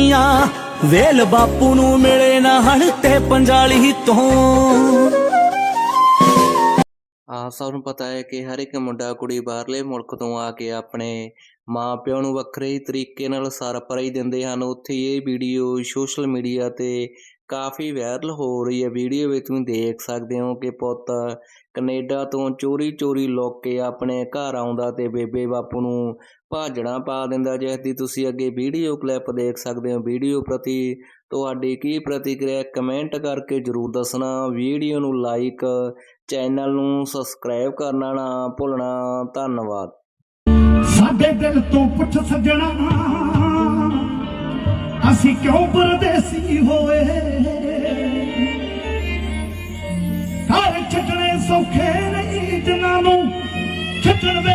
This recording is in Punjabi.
ਦੁਨੀਆ ਵੇਲ ਬਾਪੂ ਨੂੰ ਮਿਲੇ ਨਾ ਹਣ ਤੇ ਪੰਜਾਲੀ ਤੋਂ। ਆਪ ਸਭ ਨੂੰ ਪਤਾ ਹੈ ਕਿ ਹਰ ਇੱਕ ਮੁੰਡਾ ਕੁੜੀ ਬਾਹਰਲੇ ਮੁਲਕ ਤੋਂ ਆ ਕੇ ਆਪਣੇ ਮਾਂ ਪਿਓ ਨੂੰ ਵੱਖਰੇ ਹੀ ਤਰੀਕੇ ਨਾਲ ਸਰਪ੍ਰਾਈਜ਼ ਦਿੰਦੇ ਹਨ। ਉੱਥੇ ਇਹ ਵੀਡੀਓ ਸੋਸ਼ਲ ਮੀਡੀਆ ਤੇ ਕਾਫੀ ਵਾਇਰਲ ਹੋ ਰਹੀ ਹੈ। ਵੀਡੀਓ ਵਿੱਚ ਤੁਸੀਂ ਦੇਖ ਸਕਦੇ ਹੋ ਕਿ ਪੁੱਤ ਕੈਨੇਡਾ ਤੋਂ ਚੋਰੀ ਚੋਰੀ ਲੁੱਕ ਕੇ ਆਪਣੇ ਘਰ ਆਉਂਦਾ ਤੇ ਬੇਬੇ ਬਾਪੂ ਨੂੰ ਭਾਜਣਾ ਪਾ ਦਿੰਦਾ। ਜਿਸ ਦੀ ਤੁਸੀਂ ਅੱਗੇ ਵੀਡੀਓ ਕਲਿੱਪ ਦੇਖ ਸਕਦੇ ਹੋ। ਵੀਡੀਓ ਪ੍ਰਤੀ ਤੁਹਾਡੀ ਕੀ ਪ੍ਰਤੀਕਿਰਿਆ ਕਮੈਂਟ ਕਰਕੇ ਜਰੂਰ ਦੱਸਣਾ। ਵੀਡੀਓ ਨੂੰ ਲਾਈਕ ਚੈਨਲ ਨੂੰ ਸਬਸਕ੍ਰਾਈਬ ਕਰਨਾ ਨਾ ਭੁੱਲਣਾ। ਧੰਨਵਾਦ। ਸਾਡੇ ਦਿਲ ਤੋਂ ਪੁੱਛ ਸੱਜਣਾ। ਅਸੀਂ ਕਿਉਂ ਪਰਦੇਸੀ ਹੋਏ? ਘਰ ਛੱਡਣੇ ਸੌਖੇ ਨਹੀਂ ਜਿਨ੍ਹਾਂ ਨੂੰ ਛੱਡਣ ਵੇ